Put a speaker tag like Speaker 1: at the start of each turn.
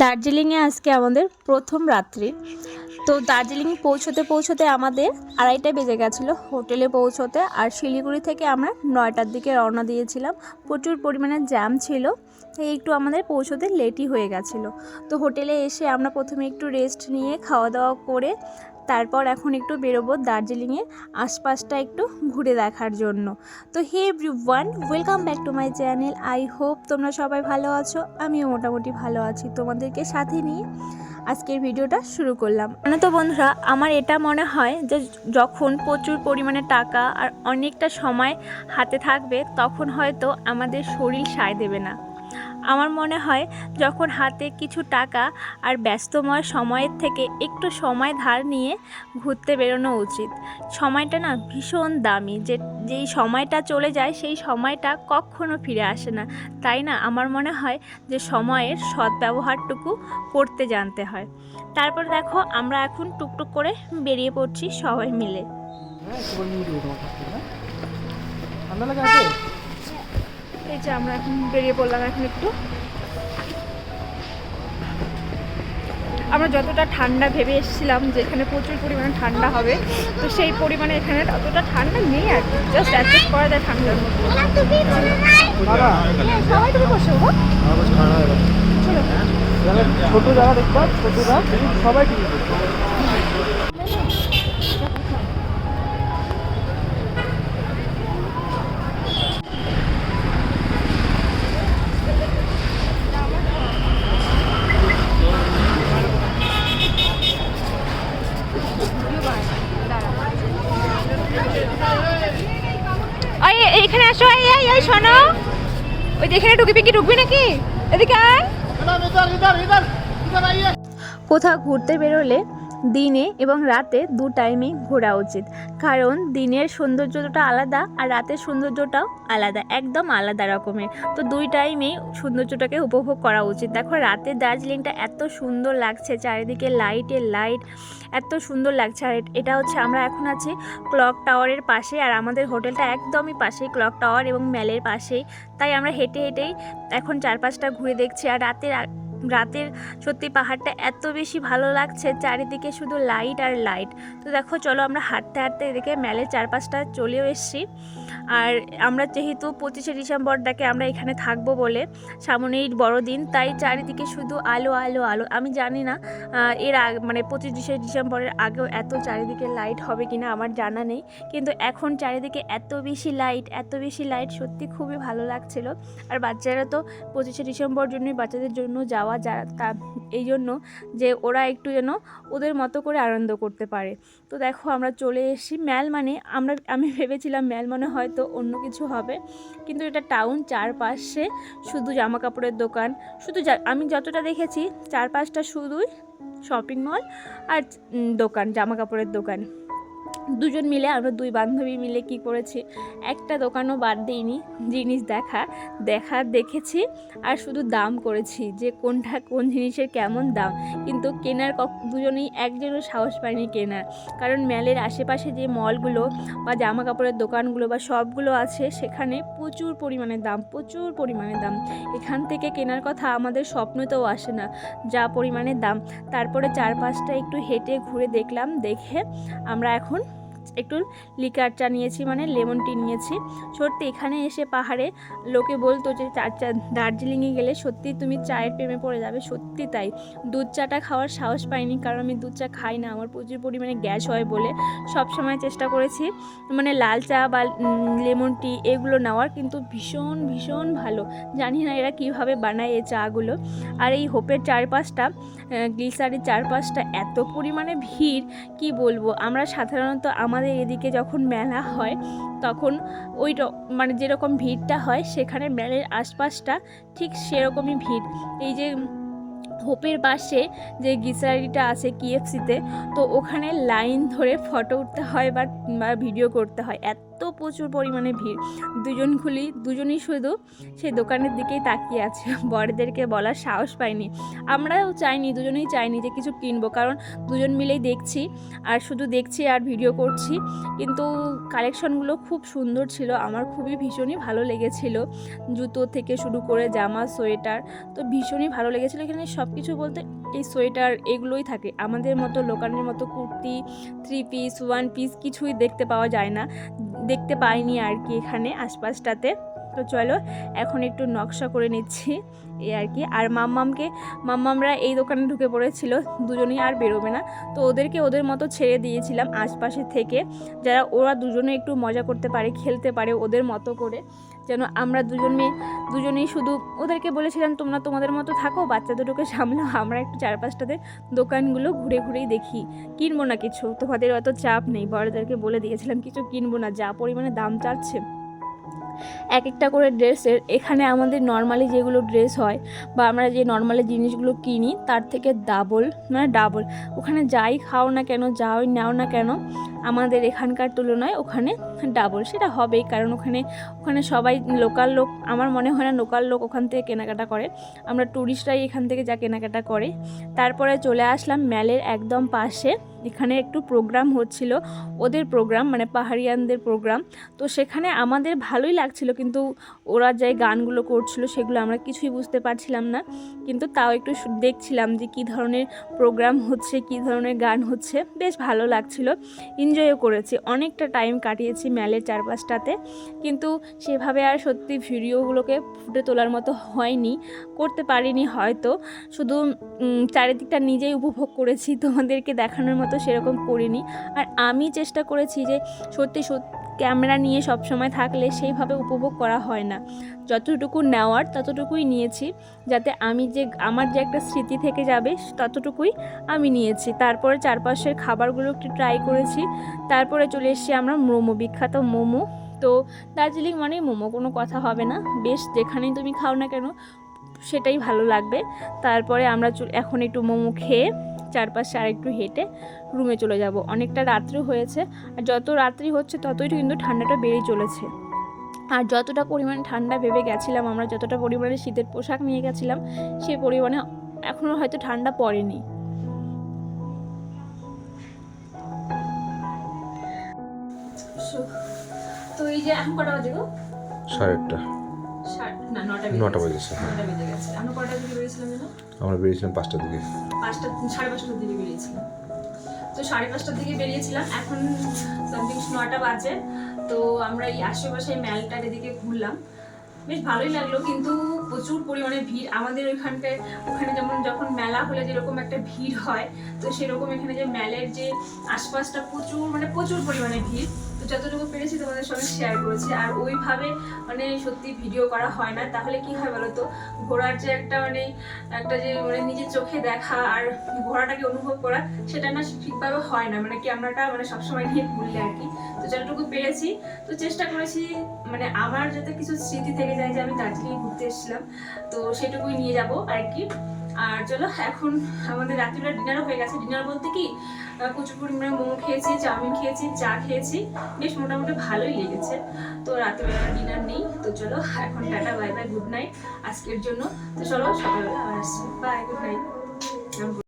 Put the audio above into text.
Speaker 1: দার্জিলিংয়ে আজকে আমাদের প্রথম রাত্রি। তো দার্জিলিং পৌঁছতে পৌঁছতে আমাদের আড়াইটা বেজে গেছিল হোটেলে পৌঁছতে আর শিলিগুড়ি থেকে আমরা নয়টার দিকে রওনা দিয়েছিলাম। প্রচুর পরিমাণে জ্যাম ছিল, তাই একটু আমাদের পৌঁছতে লেটই হয়ে গেছিল। তো হোটেলে এসে আমরা প্রথমে একটু রেস্ট নিয়ে খাওয়া দাওয়া করে তারপর এখন একটু বেরোবো দার্জিলিংয়ের আশপাশটা একটু ঘুরে দেখার জন্য। তো hey one welcome back to my channel. I hope তোমরা সবাই ভালো আছো, আমিও মোটামুটি ভালো আছি তোমাদেরকে সাথে নিয়ে আজকের ভিডিওটা শুরু করলাম। মানে তো বন্ধুরা, আমার এটা মনে হয় যে যখন প্রচুর পরিমাণে টাকা আর অনেকটা সময় হাতে থাকবে, তখন হয়তো আমাদের শরীর সায় দেবে না। আমার মনে হয় যখন হাতে কিছু টাকা আর ব্যস্তময় সময়ের থেকে একটু সময় ধার নিয়ে ঘুরতে বেরোনো উচিত। সময়টা না ভীষণ দামি। যে, যেই সময়টা চলে যায়, সেই সময়টা কখনো ফিরে আসে না। তাই না? আমার মনে হয় যে সময়ের সদ্ব্যবহারটুকু করতে জানতে হয়। তারপর দেখো, আমরা এখন টুকটুক করে বেরিয়ে পড়ছি সবাই মিলে।
Speaker 2: হ্যাঁ হ্যাঁ? ঠান্ডা লাগে
Speaker 1: এই যে আমরা এখন বেরিয়ে পড়লাম এখন একটু। আমরা যতটা ঠান্ডা ভেবে এসেছিলাম যে এখানে প্রচুর পরিমাণে ঠান্ডা হবে তো সেই পরিমাণে এখানে ততটা ঠান্ডা নেই আর কি জাস্ট অ্যাডজাস্ট করা যায় ঠান্ডার মধ্যে। হ্যাঁ, সবাই তুমি বসো।
Speaker 2: ছোট যারা ছোটরা সবাই ঠিক
Speaker 1: এই, আসো এই এই এই শোনো। ওই যেখানে ঢুকবি কি ঢুকবি নাকি? এদিকে আয়। কোথাও ঘুরতে বেরোলে দিনে এবং রাতে দু টাইমেই ঘোরা উচিত। কারণ দিনের সৌন্দর্যটা আলাদা আর রাতের সৌন্দর্যটাও আলাদা, একদম আলাদা রকমের। তো দুই টাইমেই সৌন্দর্যটাকে উপভোগ করা উচিত। দেখো, রাতে দার্জিলিংটা এত সুন্দর লাগছে, চারিদিকে লাইটে লাইট এত সুন্দর লাগছে। আর এটা হচ্ছে আমরা এখন আছি ক্লক টাওয়ারের পাশে আর আমাদের হোটেলটা একদমই পাশেই ক্লক টাওয়ার এবং ম্যালের পাশেই। তাই আমরা হেঁটে হেঁটেই এখন চারপাশটা ঘুরে দেখছি। আর রাতের রাতের সত্যি পাহাড়টা এত বেশি ভালো লাগছে, চারিদিকে শুধু লাইট আর লাইট তো দেখো, চলো আমরা হাঁটতে হাঁটতে এদিকে মেলের চারপাশটা চলেও এসেছি। আর আমরা যেহেতু পঁচিশে ডিসেম্বরটাকে আমরা এখানে থাকব বলে সামনেই বড়দিন তাই চারিদিকে শুধু আলো আলো আলো। আমি জানি না এর আগ মানে পঁচিশে ডিসেম্বরের আগেও এত চারিদিকে লাইট হবে কিনা, আমার জানা নেই। কিন্তু এখন চারিদিকে এত বেশি লাইট এত বেশি লাইট সত্যি খুবই ভালো লাগছিল। আর বাচ্চারা তো পঁচিশে ডিসেম্বর জন্যই বাচ্চাদের জন্য যাওয়া যারা তা এই জন্য যে ওরা একটু যেন ওদের মতো করে আনন্দ করতে পারে। তো দেখো আমরা চলে এসেছি ম্যাল মানে আমরা, আমি ভেবেছিলাম ম্যাল মানে হয়তো অন্য কিছু হবে। কিন্তু এটা টাউন চারপাশে শুধু জামা কাপড়ের দোকান। শুধু আমি যতটা দেখেছি চারপাশটা শুধুই শপিং মল আর দোকান জামা কাপড়ের দোকান। দুজন মিলে, আমরা দুই বান্ধবী মিলে কি করেছি? একটা দোকানও বাদ দিইনি, জিনিস দেখা দেখা দেখেছি আর শুধু দাম করেছি যে কোনটা কোন জিনিসের কেমন দাম। কিন্তু কেনার দুজনেই, একজনও সাহস পায়নি কেনার। কারণ ম্যালের আশেপাশে যে মলগুলো বা জামা কাপড়ের দোকানগুলো বা সবগুলো আছে, সেখানে প্রচুর পরিমাণে দাম, প্রচুর পরিমাণে দাম। এখান থেকে কেনার কথা আমাদের স্বপ্নতেও আসে না, যা পরিমাণে দাম। তারপরে চারপাশটা একটু হেঁটে ঘুরে দেখলাম, দেখে আমরা এখন একটু লিকার চা নিয়েছি মানে লেমন টি নিয়েছি। সত্যি এখানে এসে পাহাড়ে লোকে বলতো যে চা চা, দার্জিলিংয়ে গেলে সত্যি তুমি চায়ের প্রেমে পড়ে যাবে, সত্যি তাই। দুধ চাটা খাওয়ার সাহস পাইনি, কারণ আমি দুধ চা খাই না, আমার প্রচুর পরিমাণে গ্যাস হয় বলে সব সময় চেষ্টা করেছি। মানে লাল চা বা লেমন টি এগুলো নেওয়ার, কিন্তু ভীষণ ভীষণ ভালো। জানি না এরা কীভাবে বানায় এই চাগুলো। আর এই হোপের চারপাশটা গ্লিসারির চারপাশটা এত পরিমাণে ভিড়, কি বলব? আমরা সাধারণত আমাদের এদিকে যখন মেলা হয়, তখন ওই মানে যেরকম ভিড়টা হয়, সেখানে মেলের আশপাশটা ঠিক সেরকমই ভিড়। এই যে হোপের পাশে যে গিসারিটা আছে কিএফসিতে তো ওখানে লাইন ধরে ফটো উঠতে হয় বা ভিডিও করতে হয়। এত এত প্রচুর পরিমাণে ভিড়। দুজন খুলি, দুজনই শুধু সেই দোকানের দিকেই তাকিয়ে আছে। বড়দেরকে বলার সাহস পাইনি। আমরাও চাইনি, দুজনেই চাইনি যে কিছু কিনবো, কারণ দুজন মিলেই দেখছি, আর শুধু দেখছি আর ভিডিও করছি। কিন্তু কালেকশনগুলো খুব সুন্দর ছিল, আমার খুবই ভীষণই ভালো লেগেছিল। জুতো থেকে শুরু করে জামা, সোয়েটার, তো ভীষণই ভালো লেগেছিলো। এখানে সব কিছু বলতে এই সোয়েটার এগুলোই থাকে। আমাদের মতো লোকানের মতো kurti three piece one piece কিছুই দেখতে পাওয়া যায় না। দেখতে পাইনি আর কি এখানে আশপাশটাতে। তো চলো, এখন একটু নকশা করে নিচ্ছি এই আর কি। আর মাম্মামকে, মাম্মামরা এই দোকানে ঢুকে পড়েছিল, দুজনেই আর বেরোবে না। তো ওদেরকে ওদের মতো ছেড়ে দিয়েছিলাম আশপাশে থেকে, যারা ওরা দুজনে একটু মজা করতে পারে, খেলতে পারে ওদের মতো করে। যেন আমরা দুজন মেয়ে, দুজনেই শুধু ওদেরকে বলেছিলাম, তোমরা তোমাদের মতো থাকো, বাচ্চা দুটোকে সামলাও, আমরা একটু চারপাশটাতে দোকানগুলো ঘুরে ঘুরেই দেখি। কিনবো না কিছু, তোমাদের অত চাপ নেই। বড়দেরকে বলে দিয়েছিলাম, কিছু কিনবো না, যা পরিমাণে দাম চাচ্ছে। এক একটা করে ড্রেসের, এখানে আমাদের নর্মালি যেগুলো ড্রেস হয় বা আমরা যে নর্মালি জিনিসগুলো কিনি, তার থেকে ডাবল মানে ডাবল ওখানে যাই খাও না কেন যাই নাও না কেন, আমাদের এখানকার তুলনায় ওখানে ডাবল সেটা হবেই, কারণ ওখানে ওখানে সবাই লোকাল লোক। আমার মনে হয় না লোকাল লোক ওখান থেকে কেনাকাটা করে। আমরা ট্যুরিস্টরাই এখান থেকে যা কেনাকাটা করে। তারপরে চলে আসলাম ম্যালের একদম পাশে। এখানে একটু প্রোগ্রাম হচ্ছিল, ওদের প্রোগ্রাম মানে পাহাড়িয়ানদের প্রোগ্রাম তো সেখানে আমাদের ভালোই লাগছিল, কিন্তু ওরা যে গানগুলো করছিল সেগুলো আমরা কিছুই বুঝতে পারছিলাম না। কিন্তু তাও একটু দেখছিলাম যে কী ধরনের প্রোগ্রাম হচ্ছে, কী ধরনের গান হচ্ছে। বেশ ভালো লাগছিল এনজয়ও করেছি। অনেকটা টাইম কাটিয়েছি ম্যালের চারপাশটাতে, কিন্তু সেভাবে আর সত্যি ভিডিওগুলোকে ফুটে তোলার মতো হয়নি, করতে পারিনি হয়তো। শুধু চারিদিকটা নিজেই উপভোগ করেছি, তোমাদেরকে দেখানোর মতো সেরকম করিনি। আর আমি চেষ্টা করেছি যে সত্যি সত্যি ক্যামেরা নিয়ে সব সময় থাকলে সেইভাবে উপভোগ করা হয় না। যতটুকু নেওয়ার ততটুকুই নিয়েছি, যাতে আমি যে, আমার যে একটা স্মৃতি থেকে যাবে ততটুকুই আমি নিয়েছি। তারপরে চারপাশের খাবারগুলো একটু ট্রাই করেছি। তারপরে চলে এসেছি আমরা মোমো, বিখ্যাত মোমো। তো দার্জিলিং মানেই মোমো, কোনো কথা হবে না। বেশ যেখানেই তুমি খাও না কেন, সেটাই ভালো লাগবে। তারপরে আমরা এখন একটু মোমো খেয়ে চারপাশে আর একটু হেঁটে রুমে চলে যাব। অনেকটা রাত্রি হয়েছে আর যত রাত্রি হচ্ছে ততই কিন্তু ঠান্ডাটা বেড়েই চলেছে। আর যতটা পরিমাণে ঠান্ডা ভেবে গেছিলাম আমরা যতটা পরিমাণে শীতের পোশাক নিয়ে গেছিলাম সেই পরিমাণে এখনও হয়তো ঠান্ডা পড়েনি। তো এই যে এখন কটা বাজে গো?
Speaker 3: সাড়ে আটটা।
Speaker 1: না নটা
Speaker 3: নটা বেজেছে
Speaker 1: নটা বেজে গেছে। আমরা কটা দিকে বেরিয়েছিলাম যেন
Speaker 3: আমরা বেরিয়েছিলাম পাঁচটার দিকে।
Speaker 1: পাঁচটা সাড়ে পাঁচটার দিকে বেরিয়েছিলাম। তো সাড়ে পাঁচটার দিকে বেরিয়েছিলাম। এখন সামথিং নটা বাজে। তো আমরা এই আশেপাশে মেলটার এদিকে ঘুরলাম। বেশ ভালোই লাগল কিন্তু প্রচুর পরিমাণে ভিড়। আমাদের ওইখানটায় ওখানে যেমন যখন মেলা হলে যেরকম একটা ভিড় হয় তো সেরকম এখানে যে মেলের যে আশপাশটা প্রচুর মানে প্রচুর পরিমাণে ভিড়। তো যতটুকু পেরেছি তোমাদের সঙ্গে শেয়ার করেছি। আর ওইভাবে মানে সত্যি ভিডিও করা হয় না। তাহলে কি হয় বলো তো ঘোড়ার যে একটা মানে একটা যে মানে নিজের চোখে দেখা আর ঘোড়াটাকে অনুভব করা, সেটা না ঠিকভাবে হয় না। মানে ক্যামেরাটা মানে সবসময় নিয়ে ঘুরলে আর কি। তো যতটুকু পেরেছি, তো চেষ্টা করেছি মানে আমার যাতে কিছু স্মৃতি থেকে যায় যে আমি দার্জিলিং ঘুরতে এসেছিলাম, তো সেটুকুই নিয়ে যাব আর কি। আর চলো, এখন আমাদের রাত্রিবেলা ডিনারও হয়ে গেছে। ডিনার বলতে কি প্রচুর পরিমাণে মোমো খেয়েছি, চাউমিন খেয়েছি, চা খেয়েছি। বেশ মোটামুটি ভালোই লেগেছে। তো রাত্রিবেলা ডিনার নেই। তো চলো, এখন tata bye bye good night আজকের জন্য। তো চলো, সকালবেলা আবার আসছি। By good night